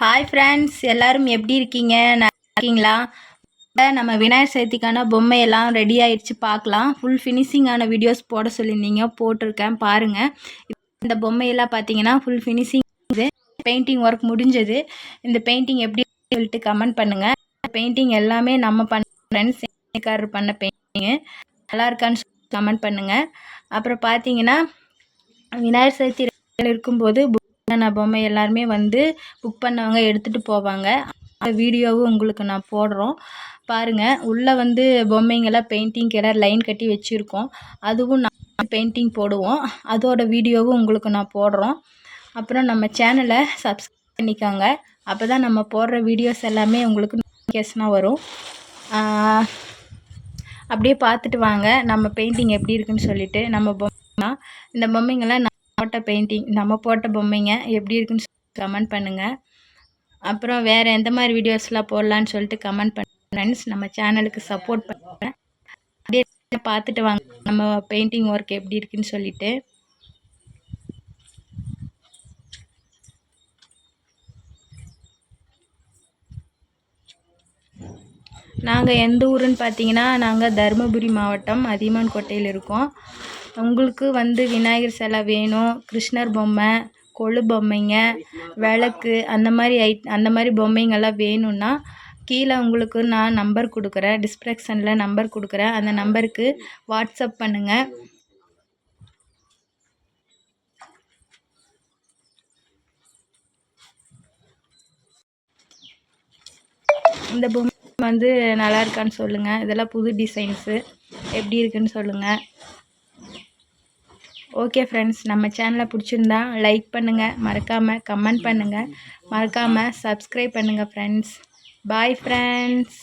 Hi friends எல்லாரும் எப்படி இருக்கீங்க? நல்லா இருக்கீங்களா? நம்ம விநாயகர் சதுர்த்திக்கான பொம்மையெல்லாம் ரெடி ஆயிடுச்சு பார்க்கலாம். ஃபுல் ஃபினிஷிங்கான வீடியோஸ் போட சொல்லியிருந்தீங்க போட்டிருக்கேன் பாருங்கள் இந்த பொம்மையெல்லாம் பார்த்தீங்கன்னா ஃபுல் ஃபினிஷிங் இது. பெயிண்டிங் ஒர்க் முடிஞ்சது. இந்த பெயிண்டிங் எப்படி சொல்லிட்டு கமெண்ட் பண்ணுங்கள் பெயிண்டிங் எல்லாமே நம்ம பண்ண ஃப்ரெண்ட்ஸ் காரர் பண்ண பெயிண்டிங்கு நல்லா இருக்கான்னு கமெண்ட் பண்ணுங்கள் அப்புறம் பார்த்தீங்கன்னா விநாயகர் சதுர்த்தி இருக்கும்போது நான் பொம்மை எல்லாருமே வந்து புக் பண்ணவங்க எடுத்துகிட்டு போவாங்க. அந்த வீடியோவும் உங்களுக்கு நான் போடுறோம். பாருங்கள் உள்ளே வந்து பொம்மைங்கெல்லாம் பெயிண்டிங் எல்லாம் லைன் கட்டி வச்சுருக்கோம். அதுவும் நான் பெயிண்டிங் போடுவோம். அதோட வீடியோவும் உங்களுக்கு நான் போடுறோம். அப்புறம் நம்ம சேனலை சப்ஸ்கிரைப் பண்ணிக்கோங்க. அப்போ தான் நம்ம போடுற வீடியோஸ் எல்லாமே உங்களுக்கு நோட்டிஃபிகேஷனாக வரும். அப்படியே பார்த்துட்டு வாங்க. நம்ம பெயிண்டிங் எப்படி இருக்குன்னு சொல்லிட்டு நம்ம பொம்மை இந்த பொம்மைங்கெல்லாம் போட்ட பெயிண்டிங் நம்ம போட்ட பொம்மைங்க எப்படி இருக்குன்னு கமெண்ட் பண்ணுங்கள் அப்புறம் வேறு எந்த மாதிரி வீடியோஸ்லாம் போடலான்னு சொல்லிட்டு கமெண்ட் பண்ண ஃப்ரெண்ட்ஸ் நம்ம சேனலுக்கு சப்போர்ட் பண்ணுறேன் அப்படியே பார்த்துட்டு வாங்க. நம்ம பெயிண்டிங் ஒர்க் எப்படி இருக்குன்னு சொல்லிட்டு. நாங்கள் எந்த ஊருன்னு பார்த்தீங்கன்னா நாங்கள் தருமபுரி மாவட்டம் அதியமான் கோட்டையில் இருக்கோம். உங்களுக்கு வந்து விநாயகர் சிலை வேணும் கிருஷ்ணர் பொம்மை கொழு பொம்மைங்க விளக்கு அந்த மாதிரி ஐட் அந்த மாதிரி பொம்மைங்கள்லாம் வேணும்னா கீழே உங்களுக்கு நான் நம்பர் கொடுக்குறேன். டிஸ்கிரிப்ஷனில் நம்பர் கொடுக்குறேன். அந்த நம்பருக்கு வாட்ஸ்அப் பண்ணுங்கள் இந்த பொம்மை வந்து நல்லா இருக்கான்னு சொல்லுங்கள் இதெல்லாம் புது டிசைன்ஸு எப்படி இருக்குன்னு சொல்லுங்கள் ஓகே ஃப்ரெண்ட்ஸ் நம்ம சேனலை பிடிச்சிருந்தா லைக் பண்ணுங்கள் மறக்காமல் கமெண்ட் பண்ணுங்கள் மறக்காமல் சப்ஸ்கிரைப் பண்ணுங்கள் ஃப்ரெண்ட்ஸ் பாய் ஃப்ரெண்ட்ஸ்